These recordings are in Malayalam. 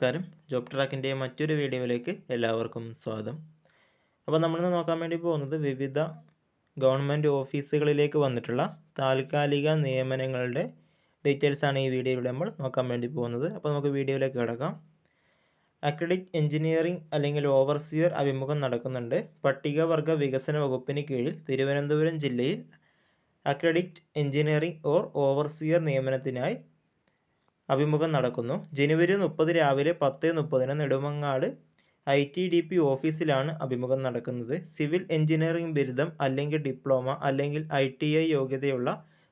നമസ്കാരം. ജോബ് ട്രാക്കിന്റെ മറ്റൊരു വീഡിയോയിലേക്ക് എല്ലാവർക്കും സ്വാഗതം. അപ്പോൾ നമ്മളിന്ന് നോക്കാൻ വേണ്ടി പോകുന്നത് വിവിധ ഗവൺമെന്റ് ഓഫീസുകളിലേക്ക് വന്നിട്ടുള്ള താൽക്കാലിക നിയമനങ്ങളുടെ ഡീറ്റെയിൽസ് ആണ് ഈ വീഡിയോയിലൂടെ നമ്മൾ നോക്കാൻ വേണ്ടി പോകുന്നത്. അപ്പോൾ നമുക്ക് വീഡിയോയിലേക്ക് കിടക്കാം. അക്രഡിറ്റ് എഞ്ചിനീയറിംഗ് അല്ലെങ്കിൽ ഓവർസിയർ അഭിമുഖം നടക്കുന്നുണ്ട്. പട്ടികവർഗ വികസന വകുപ്പിന് കീഴിൽ തിരുവനന്തപുരം ജില്ലയിൽ അക്രഡിറ്റ് എഞ്ചിനീയറിംഗ് ഓർ ഓവർസിയർ നിയമനത്തിനായി അഭിമുഖം നടക്കുന്നു. ജനുവരി മുപ്പത് രാവിലെ പത്ത് മുപ്പതിന് Nedumangad I T D P ഓഫീസിലാണ് അഭിമുഖം നടക്കുന്നത്. സിവിൽ എഞ്ചിനീയറിംഗ് ബിരുദം അല്ലെങ്കിൽ ഡിപ്ലോമ അല്ലെങ്കിൽ ഐ ടി ഐ യോഗ്യതയുള്ള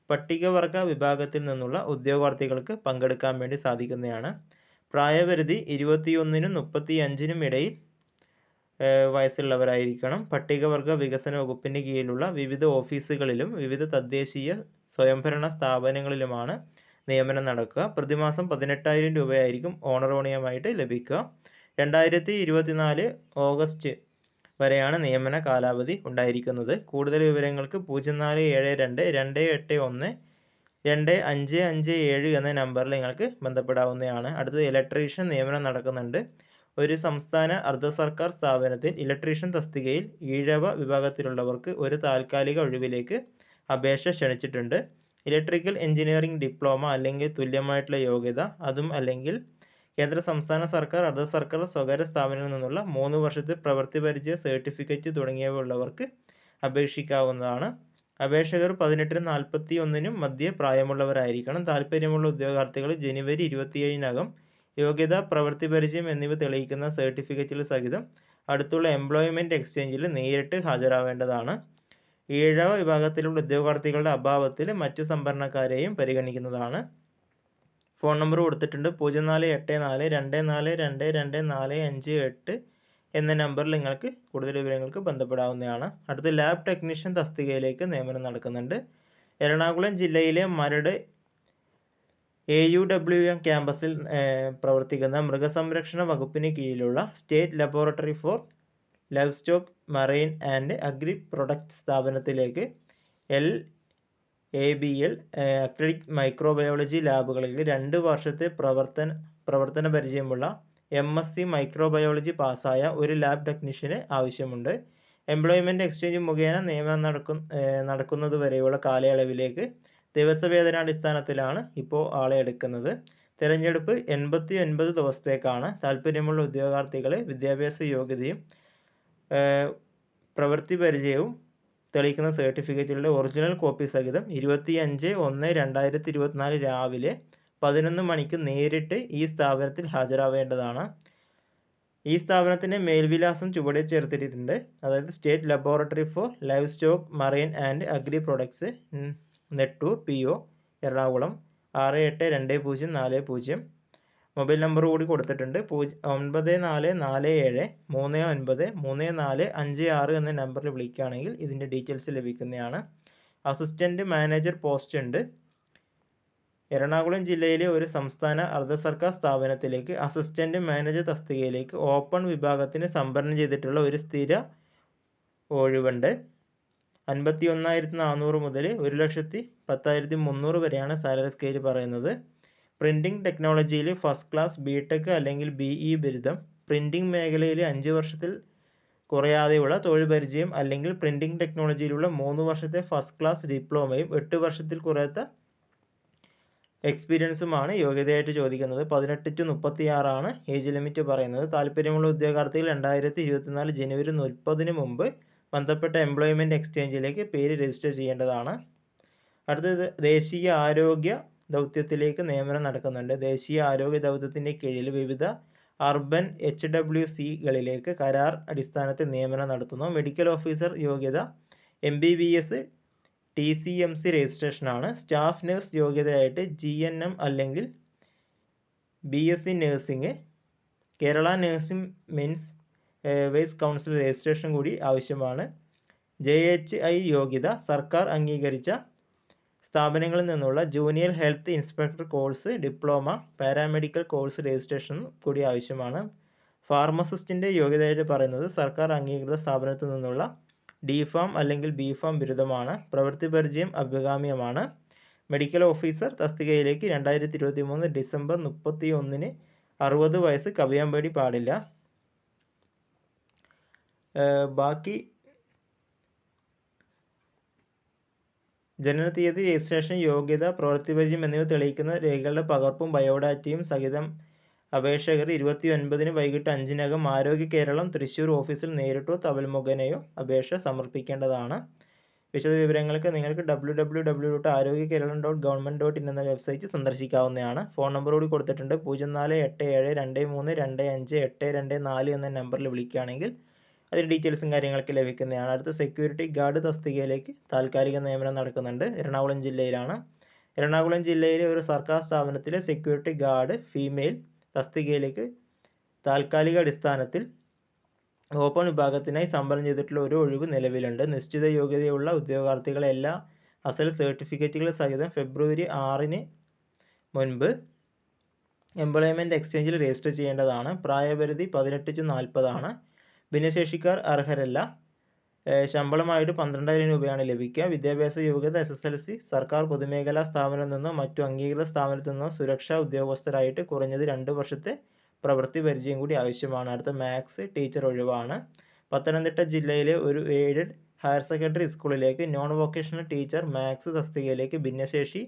പട്ടികവർഗ വിഭാഗത്തിൽ നിന്നുള്ള ഉദ്യോഗാർത്ഥികൾക്ക് പങ്കെടുക്കാൻ വേണ്ടി സാധിക്കുന്നതാണ്. പ്രായപരിധി ഇരുപത്തിയൊന്നിനും മുപ്പത്തി അഞ്ചിനും ഇടയിൽ വയസ്സുള്ളവരായിരിക്കണം. പട്ടികവർഗ വികസന വകുപ്പിന് കീഴിലുള്ള വിവിധ ഓഫീസുകളിലും വിവിധ തദ്ദേശീയ സ്വയംഭരണ സ്ഥാപനങ്ങളിലുമാണ് നിയമനം നടക്കുക. പ്രതിമാസം പതിനെട്ടായിരം രൂപയായിരിക്കും ഓണറോണിയമായിട്ട് ലഭിക്കുക. രണ്ടായിരത്തി ഇരുപത്തിനാല് ഓഗസ്റ്റ് വരെയാണ് നിയമന കാലാവധി ഉണ്ടായിരിക്കുന്നത്. കൂടുതൽ വിവരങ്ങൾക്ക് പൂജ്യം നാല് ഏഴ് രണ്ട് രണ്ട് എട്ട് ഒന്ന് രണ്ട് അഞ്ച് അഞ്ച് ഏഴ് എന്ന നമ്പറിൽ നിങ്ങൾക്ക് ബന്ധപ്പെടാവുന്നതാണ്. അടുത്തത് ഇലക്ട്രീഷ്യൻ നിയമനം നടക്കുന്നുണ്ട്. ഒരു സംസ്ഥാന അർദ്ധ സർക്കാർ സ്ഥാപനത്തിൽ ഇലക്ട്രീഷ്യൻ തസ്തികയിൽ ഈഴവ വിഭാഗത്തിലുള്ളവർക്ക് ഒരു താൽക്കാലിക ഒഴിവിലേക്ക് അപേക്ഷ ക്ഷണിച്ചിട്ടുണ്ട്. ഇലക്ട്രിക്കൽ എഞ്ചിനീയറിംഗ് ഡിപ്ലോമ അല്ലെങ്കിൽ തുല്യമായിട്ടുള്ള യോഗ്യത അതും അല്ലെങ്കിൽ കേന്ദ്ര സംസ്ഥാന സർക്കാർ അർദ്ധ സർക്കാർ സ്വകാര്യ സ്ഥാപനങ്ങളിൽ നിന്നുള്ള മൂന്ന് വർഷത്തെ പ്രവൃത്തി പരിചയ സർട്ടിഫിക്കറ്റ് തുടങ്ങിയവ ഉള്ളവർക്ക് അപേക്ഷിക്കാവുന്നതാണ്. അപേക്ഷകർ പതിനെട്ടിനും നാൽപ്പത്തി ഒന്നിനും മധ്യ പ്രായമുള്ളവരായിരിക്കണം. താല്പര്യമുള്ള ഉദ്യോഗാർത്ഥികൾ ജനുവരി ഇരുപത്തിയേഴിനകം യോഗ്യത പ്രവൃത്തി പരിചയം എന്നിവ തെളിയിക്കുന്ന സർട്ടിഫിക്കറ്റുകൾ സഹിതം അടുത്തുള്ള എംപ്ലോയ്മെന്റ് എക്സ്ചേഞ്ചിൽ നേരിട്ട് ഹാജരാവേണ്ടതാണ്. ഈഴവ വിഭാഗത്തിലുള്ള ഉദ്യോഗാർത്ഥികളുടെ അഭാവത്തിൽ മറ്റു സംഭരണക്കാരെയും പരിഗണിക്കുന്നതാണ്. ഫോൺ നമ്പർ കൊടുത്തിട്ടുണ്ട്. പൂജ്യം നാല് എട്ട് നാല് രണ്ട് നാല് രണ്ട് രണ്ട് നാല് അഞ്ച് എട്ട് എന്ന നമ്പറിൽ നിങ്ങൾക്ക് കൂടുതൽ വിവരങ്ങൾക്ക് ബന്ധപ്പെടാവുന്നതാണ്. അടുത്ത ലാബ് ടെക്നീഷ്യൻ തസ്തികയിലേക്ക് നിയമനം നടക്കുന്നുണ്ട്. എറണാകുളം ജില്ലയിലെ Maradu A U W M ക്യാമ്പസിൽ പ്രവർത്തിക്കുന്ന മൃഗസംരക്ഷണ വകുപ്പിന് കീഴിലുള്ള state laboratory for livestock marine and agri product സ്ഥാപനത്തിലേക്ക് L A B L accredited microbiology ലാബുകളിൽ രണ്ട് വർഷത്തെ പ്രവർത്തന പ്രവർത്തന പരിചയമുള്ള എം എസ് സി മൈക്രോബയോളജി പാസ്സായ ഒരു ലാബ് ടെക്നീഷ്യന് ആവശ്യമുണ്ട്. എംപ്ലോയ്മെന്റ് എക്സ്ചേഞ്ച് മുഖേന നിയമനം നടക്കും നടക്കുന്നത് വരെയുള്ള കാലയളവിലേക്ക് ദിവസവേതനാടിസ്ഥാനത്തിലാണ് ഇപ്പോൾ ആളെ എടുക്കുന്നത്. തിരഞ്ഞെടുപ്പ് എൺപത്തി ഒൻപത് ദിവസത്തേക്കാണ്. താല്പര്യമുള്ള ഉദ്യോഗാർത്ഥികളെ വിദ്യാഭ്യാസ യോഗ്യതയും പ്രവൃത്തി പരിചയവും തെളിയിക്കുന്ന സർട്ടിഫിക്കറ്റുകളുടെ ഒറിജിനൽ കോപ്പി സഹിതം ഇരുപത്തി അഞ്ച് ഒന്ന് രണ്ടായിരത്തി ഇരുപത്തിനാല് രാവിലെ പതിനൊന്ന് മണിക്ക് നേരിട്ട് ഈ സ്ഥാപനത്തിൽ ഹാജരാവേണ്ടതാണ്. ഈ സ്ഥാപനത്തിന്റെ മേൽവിലാസം ചുവടെ ചേർത്തിട്ടുണ്ട്. അതായത് state laboratory for livestock marine and agri products Nettoor P O Ernakulam ആറ് എട്ട് രണ്ട് പൂജ്യം നാല് പൂജ്യം. മൊബൈൽ നമ്പർ കൂടി കൊടുത്തിട്ടുണ്ട്. ഒൻപത് നാല് നാല് ഏഴ് മൂന്ന് ഒൻപത് മൂന്ന് നാല് അഞ്ച് ആറ് എന്ന നമ്പറിൽ വിളിക്കുകയാണെങ്കിൽ ഇതിന്റെ ഡീറ്റെയിൽസ് ലഭിക്കുന്നതാണ്. അസിസ്റ്റന്റ് മാനേജർ പോസ്റ്റ് ഉണ്ട്. എറണാകുളം ജില്ലയിലെ ഒരു സംസ്ഥാന അർദ്ധ സർക്കാർ സ്ഥാപനത്തിലേക്ക് അസിസ്റ്റന്റ് മാനേജർ തസ്തികയിലേക്ക് ഓപ്പൺ വിഭാഗത്തിന് സംഭരണം ചെയ്തിട്ടുള്ള ഒരു സ്ഥിര ഒഴിവുണ്ട്. അൻപത്തി ഒന്നായിരത്തി നാനൂറ് മുതൽ ഒരു ലക്ഷത്തി പത്തായിരത്തി മുന്നൂറ് വരെയാണ് സാലറി സ്കെയിൽ പറയുന്നത്. പ്രിന്റിംഗ് ടെക്നോളജിയിൽ ഫസ്റ്റ് ക്ലാസ് ബി ടെക് അല്ലെങ്കിൽ ബി ഇ ബിരുദം പ്രിന്റിംഗ് മേഖലയിൽ അഞ്ച് വർഷത്തിൽ കുറയാതെയുള്ള തൊഴിൽ പരിചയം അല്ലെങ്കിൽ പ്രിന്റിംഗ് ടെക്നോളജിയിലുള്ള മൂന്ന് വർഷത്തെ ഫസ്റ്റ് ക്ലാസ് ഡിപ്ലോമയും എട്ട് വർഷത്തിൽ കുറയാത്ത എക്സ്പീരിയൻസുമാണ് യോഗ്യതയായിട്ട് ചോദിക്കുന്നത്. പതിനെട്ട് ടു മുപ്പത്തി ആറാണ് ഏജ് ലിമിറ്റ് പറയുന്നത്. താല്പര്യമുള്ള ഉദ്യോഗാർത്ഥികൾ രണ്ടായിരത്തി ഇരുപത്തിനാല് ജനുവരി മുപ്പതിന് മുമ്പ് ബന്ധപ്പെട്ട എംപ്ലോയ്മെന്റ് എക്സ്ചേഞ്ചിലേക്ക് പേര് രജിസ്റ്റർ ചെയ്യേണ്ടതാണ്. അടുത്തത് ദേശീയ ആരോഗ്യ ദൗത്യത്തിലേക്ക് നിയമനം നടക്കുന്നുണ്ട്. ദേശീയ ആരോഗ്യ ദൗത്യത്തിന്റെ കീഴിൽ വിവിധ അർബൻ എച്ച് ഡബ്ല്യു സികളിലേക്ക് കരാർ അടിസ്ഥാനത്തിൽ നിയമനം നടത്തുന്നു. മെഡിക്കൽ ഓഫീസർ യോഗ്യത M B B S T C M C staff nurse യോഗ്യതയായിട്ട് G N M അല്ലെങ്കിൽ B S C nursing Kerala nursing midwives council registration കൂടി ആവശ്യമാണ്. ജെ എച്ച് ഐ യോഗ്യത സർക്കാർ അംഗീകരിച്ച സ്ഥാപനങ്ങളിൽ നിന്നുള്ള junior health inspector course diploma paramedical course registration കൂടി ആവശ്യമാണ്. ഫാർമസിസ്റ്റിന്റെ യോഗ്യതയായിട്ട് പറയുന്നത് സർക്കാർ അംഗീകൃത സ്ഥാപനത്തിൽ നിന്നുള്ള ഡി ഫാം അല്ലെങ്കിൽ ബി ഫാം ബിരുദമാണ്. പ്രവൃത്തി പരിചയം അഭികാമ്യമാണ്. മെഡിക്കൽ ഓഫീസർ തസ്തികയിലേക്ക് രണ്ടായിരത്തി ഇരുപത്തി മൂന്ന് ഡിസംബർ മുപ്പത്തി ഒന്നിന് അറുപത് വയസ്സ് കവിയാൻ പാടില്ല. ബാക്കി ജനനത്തീയതി രജിസ്ട്രേഷൻ യോഗ്യത പ്രവൃത്തിപരിചയം എന്നിവ തെളിയിക്കുന്ന രേഖകളുടെ പകർപ്പും ബയോഡാറ്റയും സഹിതം അപേക്ഷകർ ഇരുപത്തി ഒൻപതിന് വൈകിട്ട് അഞ്ചിനകം ആരോഗ്യ കേരളം തൃശൂർ ഓഫീസിൽ നേരിട്ടോ തപാൽ മുഖേനയോ അപേക്ഷ സമർപ്പിക്കേണ്ടതാണ്. വിശദ വിവരങ്ങൾക്ക് നിങ്ങൾക്ക് W W W dot Arogya Keralam dot government dot in എന്ന വെബ്സൈറ്റ് സന്ദർശിക്കാവുന്നതാണ്. ഫോൺ നമ്പർ കൂടി കൊടുത്തിട്ടുണ്ട്. പൂജ്യം നാല് എട്ട് ഏഴ് രണ്ട് മൂന്ന് രണ്ട് അഞ്ച് എട്ട് രണ്ട് നാല് എന്ന നമ്പറിൽ വിളിക്കുകയാണെങ്കിൽ അതിന് ഡീറ്റെയിൽസും കാര്യങ്ങളൊക്കെ ലഭിക്കുന്നതാണ്. അടുത്ത സെക്യൂരിറ്റി ഗാർഡ് തസ്തികയിലേക്ക് താൽക്കാലിക നിയമനം നടക്കുന്നുണ്ട്. എറണാകുളം ജില്ലയിലാണ്. എറണാകുളം ജില്ലയിലെ ഒരു സർക്കാർ സ്ഥാപനത്തിലെ സെക്യൂരിറ്റി ഗാർഡ് ഫീമെയിൽ തസ്തികയിലേക്ക് താൽക്കാലിക അടിസ്ഥാനത്തിൽ ഓപ്പൺ വിഭാഗത്തിനായി സംഭരണം ചെയ്തിട്ടുള്ള ഒരു ഒഴിവ് നിലവിലുണ്ട്. നിശ്ചിത യോഗ്യതയുള്ള ഉദ്യോഗാർത്ഥികളെ എല്ലാ അസൽ സർട്ടിഫിക്കറ്റുകൾ സഹിതം ഫെബ്രുവരി ആറിന് മുൻപ് എംപ്ലോയ്മെന്റ് എക്സ്ചേഞ്ചിൽ രജിസ്റ്റർ ചെയ്യേണ്ടതാണ്. പ്രായപരിധി പതിനെട്ട് ടു നാൽപ്പതാണ് ഭിന്നശേഷിക്കാർ അർഹരല്ല. ശമ്പളമായിട്ട് പന്ത്രണ്ടായിരം രൂപയാണ് ലഭിക്കുക. വിദ്യാഭ്യാസ യോഗ്യത എസ് എസ് എൽ സി സർക്കാർ പൊതുമേഖലാ സ്ഥാപനത്തിൽ നിന്നോ മറ്റു അംഗീകൃത സ്ഥാപനത്തിൽ നിന്നോ സുരക്ഷാ ഉദ്യോഗസ്ഥരായിട്ട് കുറഞ്ഞത് രണ്ട് വർഷത്തെ പ്രവൃത്തി പരിചയം കൂടി ആവശ്യമാണ്. അടുത്ത മാത്സ് ടീച്ചർ ഒഴിവാണ്. പത്തനംതിട്ട ജില്ലയിലെ ഒരു എയ്ഡഡ് ഹയർ സെക്കൻഡറി സ്കൂളിലേക്ക് നോൺ വൊക്കേഷണൽ ടീച്ചർ മാത്സ് തസ്തികയിലേക്ക് ഭിന്നശേഷി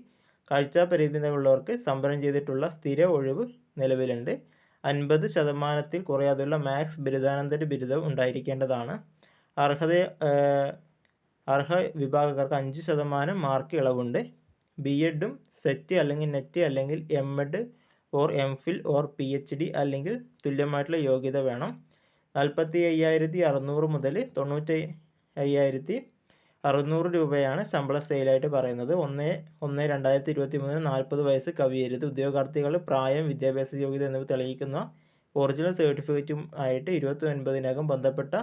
കാഴ്ച പരിമിതമുള്ളവർക്ക് സംവരണം ചെയ്തിട്ടുള്ള സ്ഥിര ഒഴിവ് നിലവിലുണ്ട്. അൻപത് ശതമാനത്തിൽ കുറയാതെയുള്ള മാക്സ് ബിരുദാനന്തര ബിരുദം ഉണ്ടായിരിക്കേണ്ടതാണ്. അർഹത അർഹ വിഭാഗക്കാർക്ക് അഞ്ച് ശതമാനം മാർക്ക് ഇളവുണ്ട്. ബി എഡും സെറ്റ് അല്ലെങ്കിൽ നെറ്റ് അല്ലെങ്കിൽ M Ed or M Phil or P H D അല്ലെങ്കിൽ തുല്യമായിട്ടുള്ള യോഗ്യത വേണം. നാൽപ്പത്തി അയ്യായിരത്തി അറുന്നൂറ് മുതൽ തൊണ്ണൂറ്റി അയ്യായിരത്തി അറുന്നൂറ് രൂപയാണ് ശമ്പള സ്കെയിലായിട്ട് പറയുന്നത്. ഒന്ന് ഒന്ന് രണ്ടായിരത്തി ഇരുപത്തി മൂന്ന് നാൽപ്പത് വയസ്സ് കവിയരുത്. ഉദ്യോഗാർത്ഥികൾ പ്രായം വിദ്യാഭ്യാസ യോഗ്യത എന്നിവ തെളിയിക്കുന്ന ഒറിജിനൽ സർട്ടിഫിക്കറ്റും ആയിട്ട് ഇരുപത്തി ഒൻപതിനകം ബന്ധപ്പെട്ട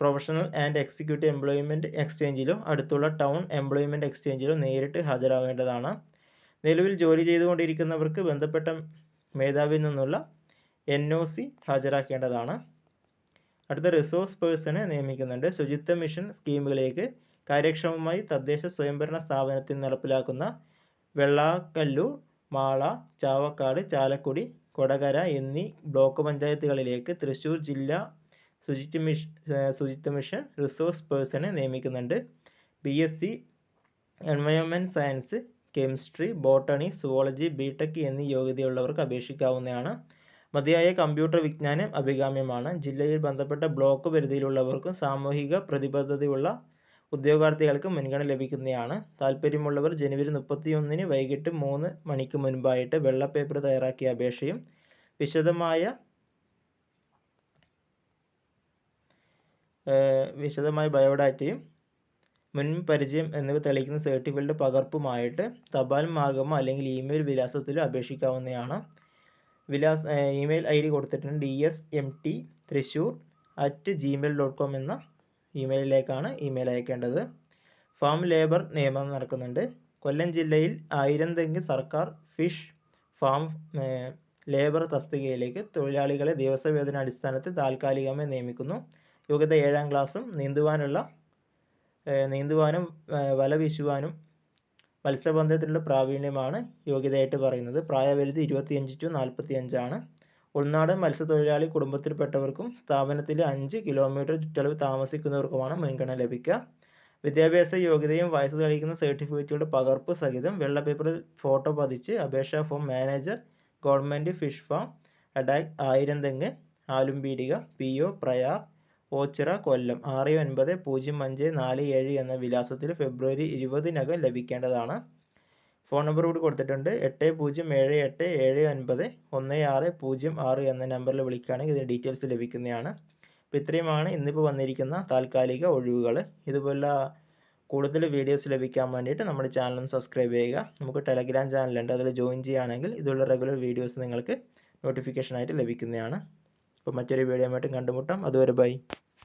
പ്രൊഫഷണൽ ആൻഡ് എക്സിക്യൂട്ടീവ് എംപ്ലോയ്മെന്റ് എക്സ്ചേഞ്ചിലോ അടുത്തുള്ള ടൗൺ എംപ്ലോയ്മെന്റ് എക്സ്ചേഞ്ചിലോ നേരിട്ട് ഹാജരാകേണ്ടതാണ്. നിലവിൽ ജോലി ചെയ്തുകൊണ്ടിരിക്കുന്നവർക്ക് ബന്ധപ്പെട്ട മേധാവിയിൽ നിന്നുള്ള എൻ ഒ സി ഹാജരാക്കേണ്ടതാണ്. അടുത്ത റിസോഴ്സ് പേഴ്സണെ നിയമിക്കുന്നുണ്ട്. ശുചിത്വ മിഷൻ സ്കീമുകളിലേക്ക് കാര്യക്ഷമമായി തദ്ദേശ സ്വയംഭരണ സ്ഥാപനത്തിൽ നടപ്പിലാക്കുന്ന വെള്ളാക്കല്ലൂർ മാള ചാവക്കാട് ചാലക്കുടി കൊടകര എന്നീ ബ്ലോക്ക് പഞ്ചായത്തുകളിലേക്ക് തൃശൂർ ജില്ലാ ശുചിത്വ മിഷൻ ശുചിത്വ മിഷൻ റിസോഴ്സ് പേഴ്സണെ നിയമിക്കുന്നുണ്ട്. B S C environment science chemistry botany zoology B Tech എന്നീ യോഗ്യതയുള്ളവർക്ക് അപേക്ഷിക്കാവുന്നതാണ്. മതിയായ കമ്പ്യൂട്ടർ വിജ്ഞാനം അഭികാമ്യമാണ്. ജില്ലയിൽ ബന്ധപ്പെട്ട ബ്ലോക്ക് പരിധിയിലുള്ളവർക്കും സാമൂഹിക പ്രതിബദ്ധതയുള്ള ഉദ്യോഗാർത്ഥികൾക്ക് മുൻഗണന ലഭിക്കുന്നതാണ് താല്പര്യമുള്ളവർ ജനുവരി മുപ്പത്തിയൊന്നിന് വൈകിട്ട് മൂന്ന് മണിക്ക് മുൻപായിട്ട് വെള്ള പേപ്പർ തയ്യാറാക്കിയ അപേക്ഷയും വിശദമായ വിശദമായ ബയോഡാറ്റയും മുൻ പരിചയം എന്നിവ തെളിയിക്കുന്ന സർട്ടിഫിക്കറ്റ് പകർപ്പുമായിട്ട് തപാൽ മാർഗമോ അല്ലെങ്കിൽ ഇമെയിൽ വിലാസത്തിലോ അപേക്ഷിക്കാവുന്നതാണ്. വിലാസ് ഇമെയിൽ ഐ ഡി കൊടുത്തിട്ടുണ്ട് D S M T Thrissur at Gmail dot com എന്ന ഇമെയിലിലേക്കാണ് ഇമെയിൽ അയക്കേണ്ടത്. ഫാം ലേബർ നിയമം നടക്കുന്നുണ്ട്. കൊല്ലം ജില്ലയിൽ ആയിരം തെങ്ങ് സർക്കാർ ഫിഷ് ഫാം ലേബർ തസ്തികയിലേക്ക് തൊഴിലാളികളെ ദിവസവേതന അടിസ്ഥാനത്തിൽ താൽക്കാലികമായി നിയമിക്കുന്നു. യോഗ്യത ഏഴാം ക്ലാസ്സും നീന്തുവാനുള്ള നീന്തുവാനും വല വീശുവാനും മത്സ്യബന്ധനത്തിലുള്ള പ്രാവീണ്യമാണ് യോഗ്യതയായിട്ട് പറയുന്നത്. പ്രായപരിധി ഇരുപത്തിയഞ്ച് ടു നാൽപ്പത്തി അഞ്ചാണ് ഉൾനാടൻ മത്സ്യത്തൊഴിലാളി കുടുംബത്തിൽപ്പെട്ടവർക്കും സ്ഥാപനത്തിലെ അഞ്ച് കിലോമീറ്റർ ചുറ്റളവ് താമസിക്കുന്നവർക്കുമാണ് മുൻഗണന ലഭിക്കുക. വിദ്യാഭ്യാസ യോഗ്യതയും വയസ്സ് തെളിയിക്കുന്ന സർട്ടിഫിക്കറ്റുകളുടെ പകർപ്പ് സഹിതം വെള്ള പേപ്പറിൽ ഫോട്ടോ പതിച്ച് അപേക്ഷാ form manager government fish farm Adak ആയിരം തെങ്ങ് ആലുംപീടിക പി ഒ പ്രയാർ ഓച്ചിറ കൊല്ലം ആറ് ഒൻപത് പൂജ്യം അഞ്ച് നാല് ഏഴ് എന്ന വിലാസത്തിൽ ഫെബ്രുവരി ഇരുപതിനകം ലഭിക്കേണ്ടതാണ്. ഫോൺ നമ്പർ കൂടി കൊടുത്തിട്ടുണ്ട്. എട്ട് പൂജ്യം ഏഴ് എട്ട് ഏഴ് ഒൻപത് ഒന്ന് ആറ് പൂജ്യം ആറ് എന്ന നമ്പറിൽ വിളിക്കുകയാണെങ്കിൽ ഇതിന് ഡീറ്റെയിൽസ് ലഭിക്കുന്നതാണ്. അപ്പോൾ ഇത്രയുമാണ് ഇന്നിപ്പോൾ വന്നിരിക്കുന്ന താൽക്കാലിക ഒഴിവുകൾ. ഇതുപോലെ കൂടുതൽ വീഡിയോസ് ലഭിക്കാൻ വേണ്ടിയിട്ട് നമ്മുടെ ചാനലും സബ്സ്ക്രൈബ് ചെയ്യുക. നമുക്ക് ടെലഗ്രാം ചാനലുണ്ട് അതിൽ ജോയിൻ ചെയ്യുകയാണെങ്കിൽ ഇതുള്ള റെഗുലർ വീഡിയോസ് നിങ്ങൾക്ക് നോട്ടിഫിക്കേഷനായിട്ട് ലഭിക്കുന്നതാണ്. അപ്പോൾ മറ്റൊരു വീഡിയോ ആയിട്ട് കണ്ടുമുട്ടാം. അതുവരെ ബൈ